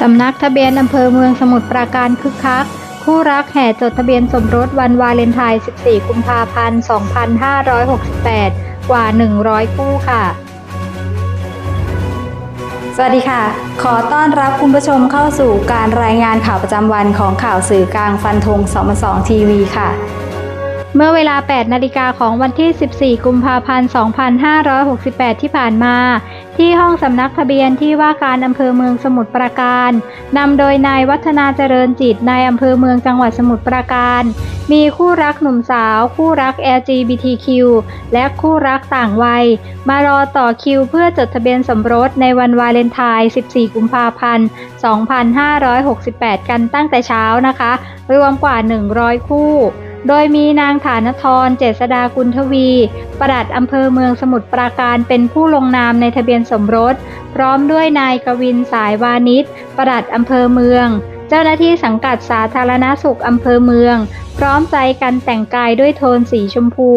สำนักทะเบียนอำเภอเมืองสมุทรปราการคึกคัก คู่รักแห่จดทะเบียนสมรสวันวาเลนไทน์ 14 กุมภาพันธ์ 2568 กว่า 100 คู่ค่ะ สวัสดีค่ะ ขอต้อนรับคุณผู้ชมเข้าสู่การรายงานข่าวประจำวันของข่าวสื่อกลางฟันธง2 2ทีวีค่ะ เมื่อเวลา 8 นาฬิกาของวันที่ 14 กุมภาพันธ์ 2568 ที่ผ่านมา ที่ห้องสำนักทะเบียนที่ว่าการอำเภอเมืองสมุทรปราการนำโดยนายวัฒนาเจริญจิตนายอำเภอเมืองจังหวัดสมุทรปราการ มีคู่รักหนุ่มสาว คู่รัก LGBTQ และคู่รักต่างวัย มารอต่อคิวเพื่อจดทะเบียนสมรสในวันวาเลนไทน์ 14 กุมภาพันธ์ 2568 กันตั้งแต่เช้านะคะ รวมกว่า 100 คู่ โดยมีนางฐานทรเจษดากุลทวีปลัดอำเภอเมืองสมุทรปราการเป็นผู้ลงนามในทะเบียนสมรส พร้อมด้วยนายกวินสายวานิชปลัดอำเภอเมือง เจ้าหน้าที่สังกัดสาธารณสุขอำเภอเมือง พร้อมใจกันแต่งกายด้วยโทนสีชมพู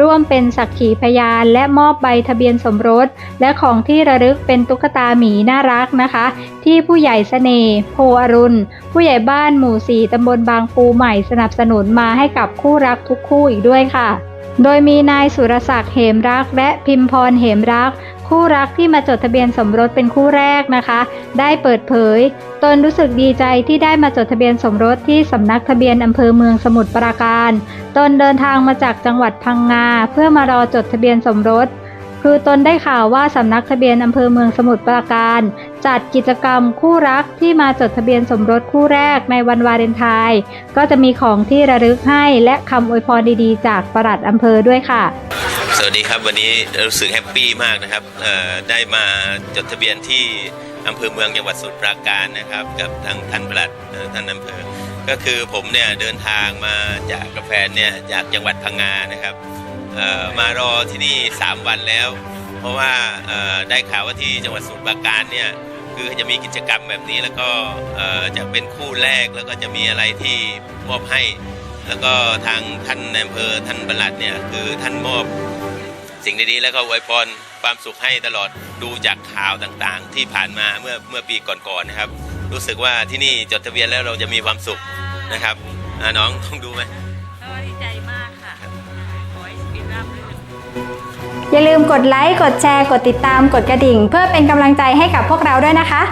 ร่วมเป็นสักขีพยานและมอบใบทะเบียนสมรส และของที่ระลึกเป็นตุ๊กตาหมีน่ารักนะคะ ที่ผู้ใหญ่เสน่ห์โพอรุณ ผู้ใหญ่บ้านหมู่สี่ตำบลบางปูใหม่สนับสนุนมาให้กับคู่รักทุกคู่อีกด้วยค่ะโดยมีนายสุรศักดิ์เหมรัก และพิมพรเหมรัก คู่รักที่มาจดทะเบียนสมรสเป็นคู่แรกนะคะ ได้เปิดเผย ตนรู้สึกดีใจที่ได้มาจดทะเบียนสมรสที่สำนักทะเบียนอำเภอเมืองสมุทรปราการ ตนเดินทางมาจากจังหวัดพังงา เพื่อมารอจดทะเบียนสมรสคือตนได้ข่าวว่าสำนักทะเบียนอำเภอเมืองสมุทรปราการ จัดกิจกรรมคู่รักที่มาจดทะเบียนสมรสคู่แรกในวันวาเลนไทน์ก็จะมีของที่ระลึกให้และคำอวยพรดีๆ จากปลัดอำเภอด้วยค่ะ สวัสดีครับวันนี้รู้สึกแฮปปี้มากนะครับได้มาจดทะเบียนที่อำเภอเมืองจังหวัดสมุทรปราการนะครับ กับทางท่านปลัดท่านอำเภอ ก็คือผมเนี่ยเดินทางมาจากกาแฟเนี่ยจากจังหวัดพังงานะครับมารอที่นี่ 3 วันแล้ว เพราะว่าได้ข่าวว่าที่จังหวัดสมุทรปราการเนี่ยคือจะมีกิจกรรมแบบนี้แล้วก็จะเป็นคู่แรกแล้วก็จะมีอะไรที่มอบให้ แล้วก็ทางท่านอำเภอท่านปลัดเนี่ยคือท่านมอบ สิ่งดีๆแล้วก็อวยพรความสุขให้ตลอดดูจากข่าวต่างๆ ที่ผ่านมาเมื่อเมื่อปีก่อนๆนะครับ รู้สึกว่าที่นี่จดทะเบียนแล้วเราจะมีความสุขนะครับอ่าน้องต้องดูไหมก็ดีใจมากค่ะขอให้ชีวิตราบรื่น อย่าลืมกดไลค์ กดแชร์ กดติดตาม กดกระดิ่ง เพื่อเป็นกำลังใจให้กับพวกเราด้วยนะคะ